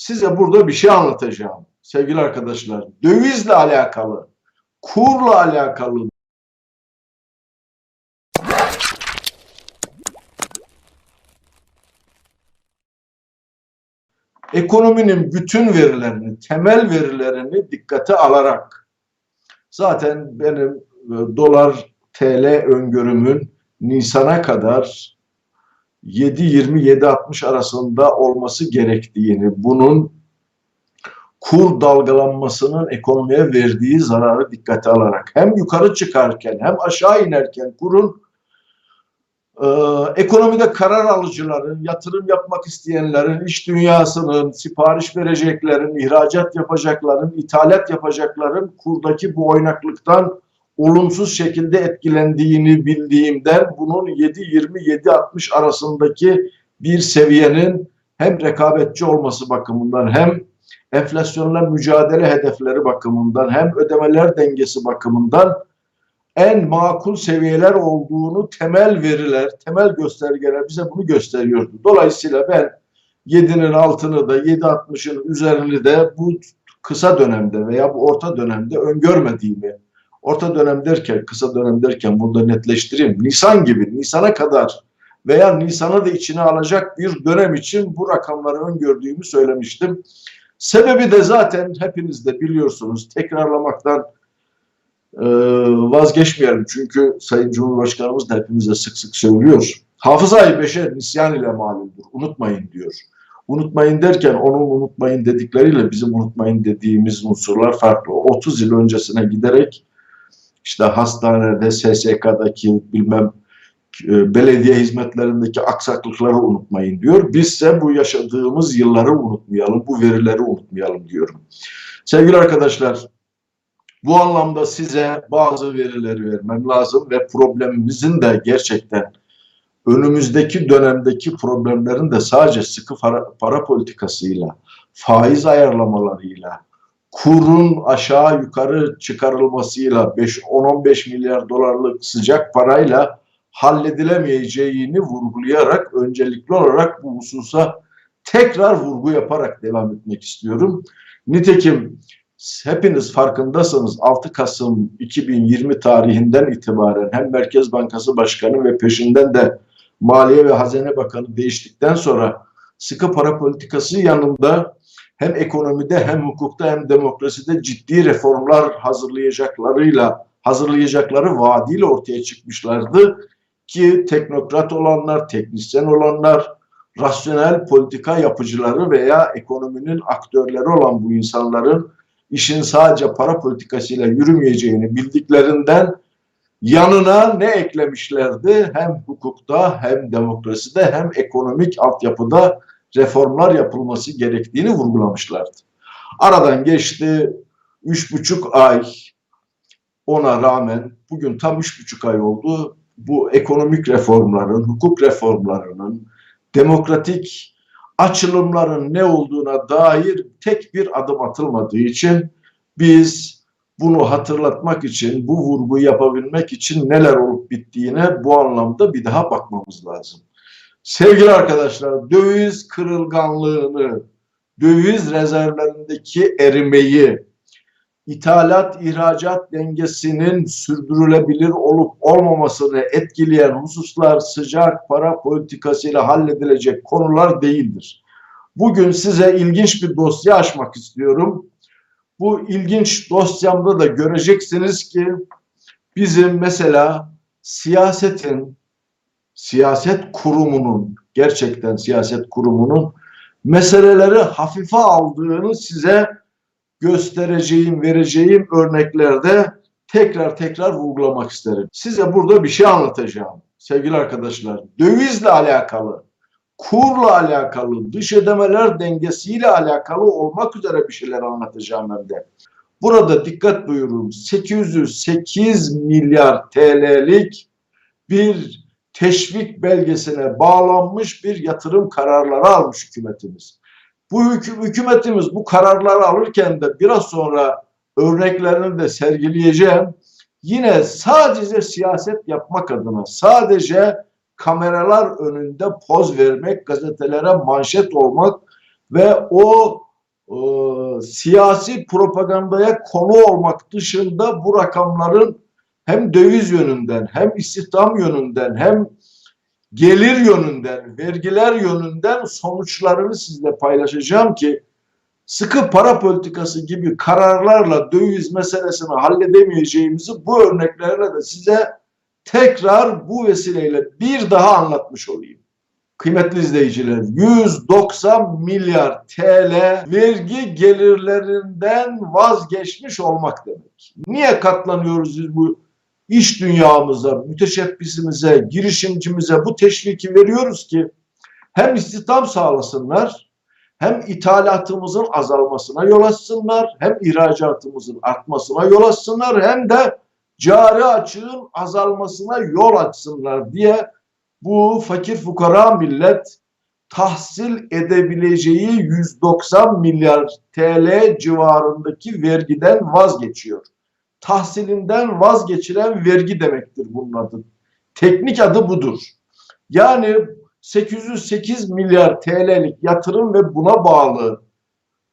Size burada bir şey anlatacağım sevgili arkadaşlar. Dövizle alakalı, kurla alakalı, ekonominin bütün verilerini, temel verilerini dikkate alarak zaten benim e, dolar TL öngörümün Nisan'a kadar 7.20-7.60 arasında olması gerektiğini, bunun kur dalgalanmasının ekonomiye verdiği zararı dikkate alarak hem yukarı çıkarken hem aşağı inerken kurun e, ekonomide karar alıcıların, yatırım yapmak isteyenlerin, iş dünyasının, sipariş vereceklerin, ihracat yapacakların, ithalat yapacakların kurdaki bu oynaklıktan olumsuz şekilde etkilendiğini bildiğimden bunun 7-20-7-60 arasındaki bir seviyenin hem rekabetçi olması bakımından hem enflasyonla mücadele hedefleri bakımından hem ödemeler dengesi bakımından en makul seviyeler olduğunu temel veriler, temel göstergeler bize bunu gösteriyordu. Dolayısıyla ben 7'nin altını da 7.60'ın üzerini de bu kısa dönemde veya bu orta dönemde öngörmediğimi, orta dönem derken, kısa dönem derken bunu da netleştireyim. Nisan gibi, Nisan'a kadar veya Nisan'ı da içine alacak bir dönem için bu rakamları öngördüğümü söylemiştim. Sebebi de zaten hepiniz de biliyorsunuz. Tekrarlamaktan e, vazgeçmeyelim. Çünkü Sayın Cumhurbaşkanımız da hepimize sık sık söylüyor. Hafızayı beşer nisyan ile malumdur. Unutmayın diyor. Unutmayın derken onun unutmayın dedikleriyle bizim unutmayın dediğimiz unsurlar farklı. 30 yıl öncesine giderek işte hastanede, SSK'daki bilmem e, belediye hizmetlerindeki aksaklıkları unutmayın diyor. Bizse bu yaşadığımız yılları unutmayalım, bu verileri unutmayalım diyorum. Sevgili arkadaşlar, bu anlamda size bazı verileri vermem lazım ve problemimizin de gerçekten önümüzdeki dönemdeki problemlerin de sadece sıkı para, para politikasıyla, faiz ayarlamalarıyla, kurun aşağı yukarı çıkarılmasıyla 5-10-15 milyar dolarlık sıcak parayla halledilemeyeceğini vurgulayarak öncelikli olarak bu hususa tekrar vurgu yaparak devam etmek istiyorum. Nitekim hepiniz farkındasınız 6 Kasım 2020 tarihinden itibaren hem Merkez Bankası Başkanı ve peşinden de Maliye ve Hazine Bakanı değiştikten sonra sıkı para politikası yanında hem ekonomide hem hukukta hem demokraside ciddi reformlar hazırlayacaklarıyla hazırlayacakları vaadiyle ortaya çıkmışlardı ki teknokrat olanlar, teknisyen olanlar, rasyonel politika yapıcıları veya ekonominin aktörleri olan bu insanların işin sadece para politikasıyla yürümeyeceğini bildiklerinden yanına ne eklemişlerdi? Hem hukukta hem demokraside hem ekonomik altyapıda reformlar yapılması gerektiğini vurgulamışlardı. Aradan geçti üç buçuk ay ona rağmen bugün tam üç buçuk ay oldu bu ekonomik reformların, hukuk reformlarının, demokratik açılımların ne olduğuna dair tek bir adım atılmadığı için biz bunu hatırlatmak için, bu vurguyu yapabilmek için neler olup bittiğine bu anlamda bir daha bakmamız lazım. Sevgili arkadaşlar, döviz kırılganlığını, döviz rezervlerindeki erimeyi, ithalat ihracat dengesinin sürdürülebilir olup olmamasını etkileyen hususlar sıcak para politikasıyla halledilecek konular değildir. Bugün size ilginç bir dosya açmak istiyorum. Bu ilginç dosyamda da göreceksiniz ki bizim mesela siyasetin, siyaset kurumunun, gerçekten siyaset kurumunun meseleleri hafife aldığını size göstereceğim, vereceğim örneklerde tekrar tekrar vurgulamak isterim. Size burada bir şey anlatacağım sevgili arkadaşlar. Dövizle alakalı, kurla alakalı, dış ödemeler dengesiyle alakalı olmak üzere bir şeyler anlatacağım hem de. Burada dikkat buyurun 808 milyar TL'lik bir teşvik belgesine bağlanmış bir yatırım kararları almış hükümetimiz. Bu hükü, hükümetimiz bu kararları alırken de biraz sonra örneklerini de sergileyeceğim. Yine sadece siyaset yapmak adına, sadece kameralar önünde poz vermek, gazetelere manşet olmak ve o e, siyasi propagandaya konu olmak dışında bu rakamların hem döviz yönünden hem istihdam yönünden hem gelir yönünden, vergiler yönünden sonuçlarını sizle paylaşacağım ki sıkı para politikası gibi kararlarla döviz meselesini halledemeyeceğimizi bu örneklerle de size tekrar bu vesileyle bir daha anlatmış olayım. Kıymetli izleyiciler 190 milyar TL vergi gelirlerinden vazgeçmiş olmak demek. Niye katlanıyoruz biz bu iş dünyamıza, müteşebbisimize, girişimcimize bu teşviki veriyoruz ki hem istihdam sağlasınlar hem ithalatımızın azalmasına yol açsınlar, hem ihracatımızın artmasına yol açsınlar, hem de cari açığın azalmasına yol açsınlar diye bu fakir fukara millet tahsil edebileceği 190 milyar TL civarındaki vergiden vazgeçiyor. Tahsilinden vazgeçilen vergi demektir bunun adı. Teknik adı budur. Yani 808 milyar TL'lik yatırım ve buna bağlı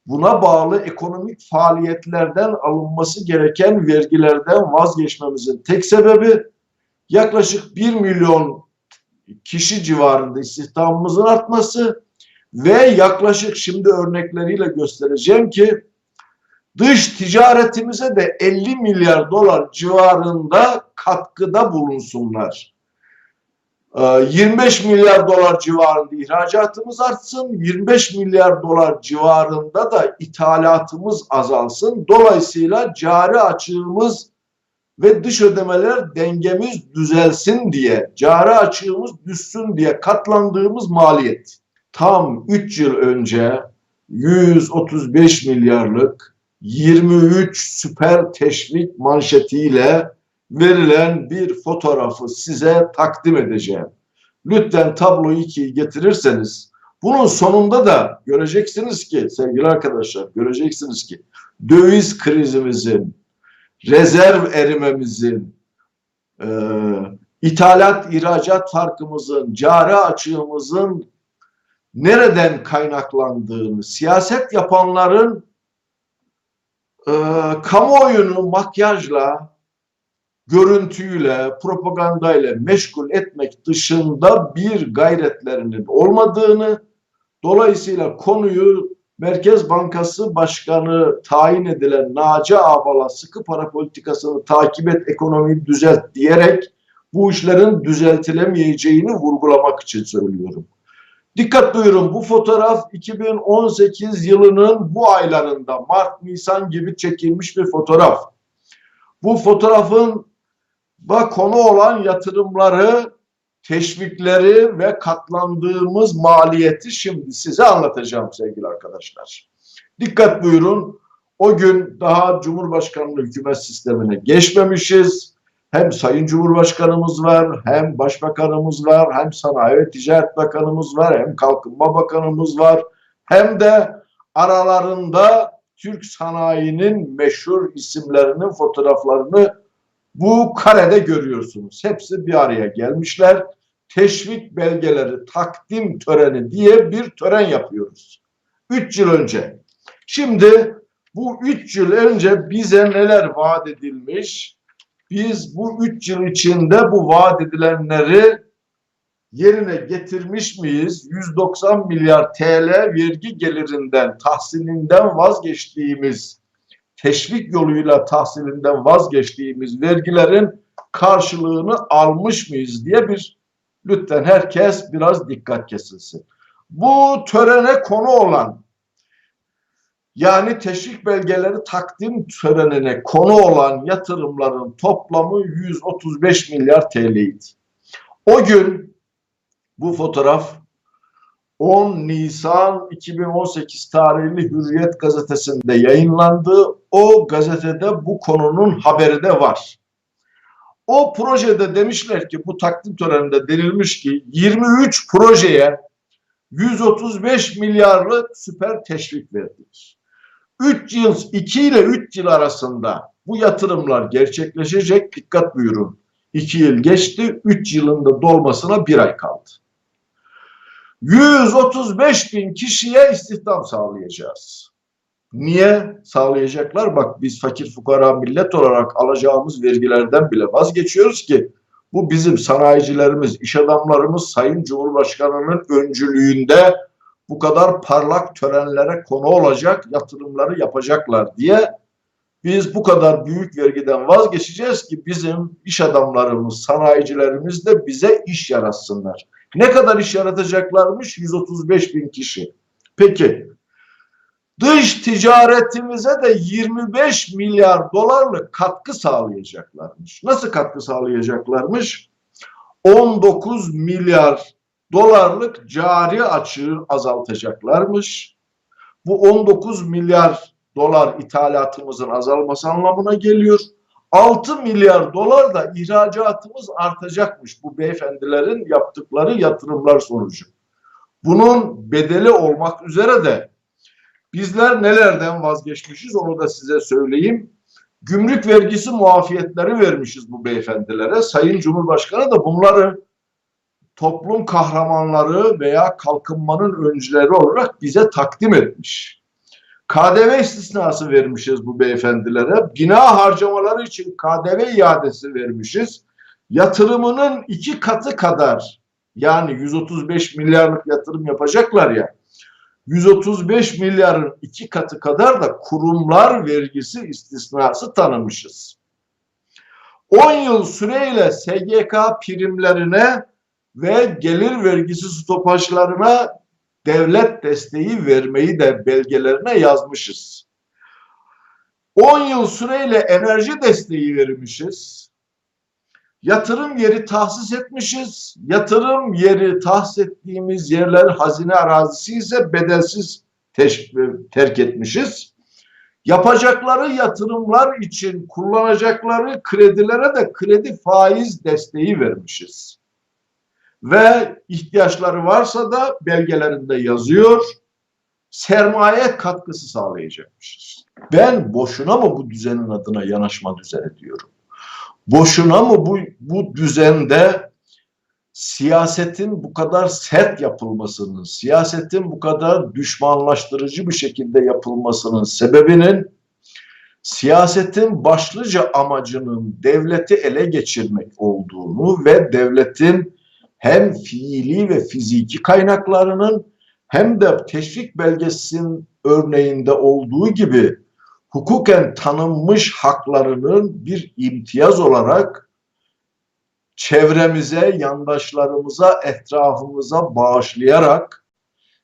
buna bağlı ekonomik faaliyetlerden alınması gereken vergilerden vazgeçmemizin tek sebebi yaklaşık 1 milyon kişi civarında istihdamımızın artması ve yaklaşık şimdi örnekleriyle göstereceğim ki dış ticaretimize de 50 milyar dolar civarında katkıda bulunsunlar. 25 milyar dolar civarında ihracatımız artsın, 25 milyar dolar civarında da ithalatımız azalsın. Dolayısıyla cari açığımız ve dış ödemeler dengemiz düzelsin diye, cari açığımız düşsün diye katlandığımız maliyet. Tam 3 yıl önce 135 milyarlık 23 süper teşvik manşetiyle verilen bir fotoğrafı size takdim edeceğim. Lütfen tabloyu ikiyi getirirseniz bunun sonunda da göreceksiniz ki sevgili arkadaşlar göreceksiniz ki döviz krizimizin, rezerv erimemizin, e, ithalat ihracat farkımızın, cari açığımızın nereden kaynaklandığını, siyaset yapanların e, kamuoyunu makyajla, görüntüyle, propagandayla meşgul etmek dışında bir gayretlerinin olmadığını, dolayısıyla konuyu Merkez Bankası Başkanı tayin edilen Naci Ağbal'a sıkı para politikasını takip et, ekonomiyi düzelt diyerek bu işlerin düzeltilemeyeceğini vurgulamak için söylüyorum. Dikkat buyurun bu fotoğraf 2018 yılının bu aylarında Mart, Nisan gibi çekilmiş bir fotoğraf. Bu fotoğrafın da konu olan yatırımları, teşvikleri ve katlandığımız maliyeti şimdi size anlatacağım sevgili arkadaşlar. Dikkat buyurun. O gün daha Cumhurbaşkanlığı hükümet sistemine geçmemişiz. Hem Sayın Cumhurbaşkanımız var, hem Başbakanımız var, hem Sanayi ve Ticaret Bakanımız var, hem Kalkınma Bakanımız var, hem de aralarında Türk sanayinin meşhur isimlerinin fotoğraflarını bu karede görüyorsunuz. Hepsi bir araya gelmişler. Teşvik belgeleri takdim töreni diye bir tören yapıyoruz. Üç yıl önce. Şimdi bu üç yıl önce bize neler vaat edilmiş? Biz bu üç yıl içinde bu vaat edilenleri yerine getirmiş miyiz? 190 milyar TL vergi gelirinden, tahsilinden vazgeçtiğimiz teşvik yoluyla tahsilinden vazgeçtiğimiz vergilerin karşılığını almış mıyız diye bir lütfen herkes biraz dikkat kesilsin. Bu törene konu olan yani teşvik belgeleri takdim törenine konu olan yatırımların toplamı 135 milyar TL'ydi. O gün bu fotoğraf 10 Nisan 2018 tarihli Hürriyet gazetesinde yayınlandı. O gazetede bu konunun haberi de var. O projede demişler ki bu takdim töreninde denilmiş ki 23 projeye 135 milyarlık süper teşvik verdik. 3 yıl 2 ile 3 yıl arasında bu yatırımlar gerçekleşecek. Dikkat buyurun. 2 yıl geçti. 3 yılında dolmasına bir ay kaldı. 135 bin kişiye istihdam sağlayacağız. Niye sağlayacaklar? Bak biz fakir fukara millet olarak alacağımız vergilerden bile vazgeçiyoruz ki bu bizim sanayicilerimiz, iş adamlarımız Sayın Cumhurbaşkanı'nın öncülüğünde bu kadar parlak törenlere konu olacak yatırımları yapacaklar diye biz bu kadar büyük vergiden vazgeçeceğiz ki bizim iş adamlarımız, sanayicilerimiz de bize iş yaratsınlar. Ne kadar iş yaratacaklarmış? 135 bin kişi. Peki dış ticaretimize de 25 milyar dolarlık katkı sağlayacaklarmış. Nasıl katkı sağlayacaklarmış? 19 milyar dolarlık cari açığı azaltacaklarmış. Bu 19 milyar dolar ithalatımızın azalması anlamına geliyor. 6 milyar dolar da ihracatımız artacakmış bu beyefendilerin yaptıkları yatırımlar sonucu. Bunun bedeli olmak üzere de bizler nelerden vazgeçmişiz onu da size söyleyeyim. Gümrük vergisi muafiyetleri vermişiz bu beyefendilere. Sayın Cumhurbaşkanı da bunları toplum kahramanları veya kalkınmanın öncüleri olarak bize takdim etmiş. KDV istisnası vermişiz bu beyefendilere. Bina harcamaları için KDV iadesi vermişiz. Yatırımının iki katı kadar yani 135 milyarlık yatırım yapacaklar ya 135 milyarın iki katı kadar da kurumlar vergisi istisnası tanımışız. 10 yıl süreyle SGK primlerine ve gelir vergisi stopajlarına devlet desteği vermeyi de belgelerine yazmışız. 10 yıl süreyle enerji desteği vermişiz. Yatırım yeri tahsis etmişiz. Yatırım yeri tahsis ettiğimiz yerler hazine arazisi ise bedelsiz terk etmişiz. Yapacakları yatırımlar için kullanacakları kredilere de kredi faiz desteği vermişiz ve ihtiyaçları varsa da belgelerinde yazıyor. Sermaye katkısı sağlayacakmışız. Ben boşuna mı bu düzenin adına yanaşma düzeni diyorum? Boşuna mı bu, bu düzende siyasetin bu kadar sert yapılmasının, siyasetin bu kadar düşmanlaştırıcı bir şekilde yapılmasının sebebinin siyasetin başlıca amacının devleti ele geçirmek olduğunu ve devletin hem fiili ve fiziki kaynaklarının hem de teşvik belgesinin örneğinde olduğu gibi hukuken tanınmış haklarının bir imtiyaz olarak çevremize, yandaşlarımıza, etrafımıza bağışlayarak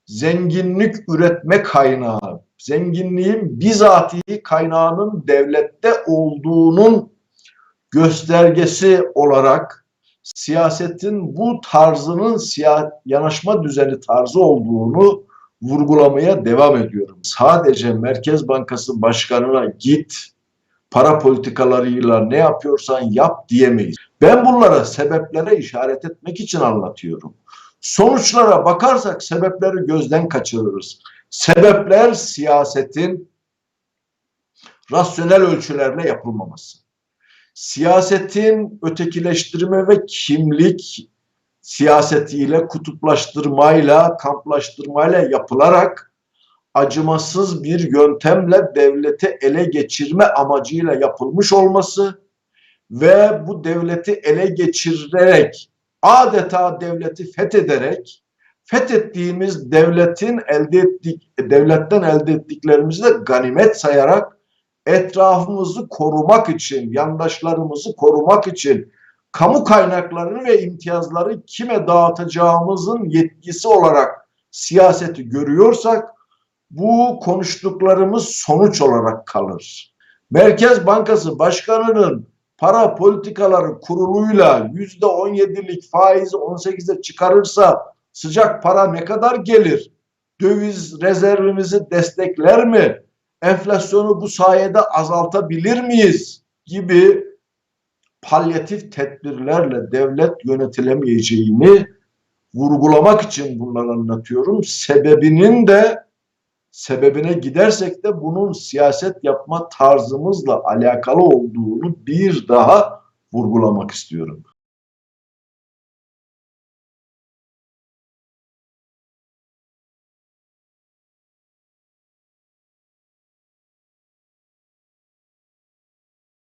zenginlik üretme kaynağı, zenginliğin bizatihi kaynağının devlette olduğunun göstergesi olarak siyasetin bu tarzının siya yanaşma düzeni tarzı olduğunu vurgulamaya devam ediyorum. Sadece Merkez Bankası Başkanı'na git, para politikalarıyla ne yapıyorsan yap diyemeyiz. Ben bunlara sebeplere işaret etmek için anlatıyorum. Sonuçlara bakarsak sebepleri gözden kaçırırız. Sebepler siyasetin rasyonel ölçülerle yapılmaması siyasetin ötekileştirme ve kimlik siyasetiyle, kutuplaştırmayla, kamplaştırmayla yapılarak acımasız bir yöntemle devleti ele geçirme amacıyla yapılmış olması ve bu devleti ele geçirerek adeta devleti fethederek fethettiğimiz devletin elde ettik devletten elde ettiklerimizi de ganimet sayarak etrafımızı korumak için, yandaşlarımızı korumak için kamu kaynaklarını ve imtiyazları kime dağıtacağımızın yetkisi olarak siyaseti görüyorsak bu konuştuklarımız sonuç olarak kalır. Merkez Bankası Başkanı'nın para politikaları kuruluyla yüzde on yedilik faizi on sekize çıkarırsa sıcak para ne kadar gelir? Döviz rezervimizi destekler mi? Enflasyonu bu sayede azaltabilir miyiz gibi palyatif tedbirlerle devlet yönetilemeyeceğini vurgulamak için bunları anlatıyorum. Sebebinin de sebebine gidersek de bunun siyaset yapma tarzımızla alakalı olduğunu bir daha vurgulamak istiyorum.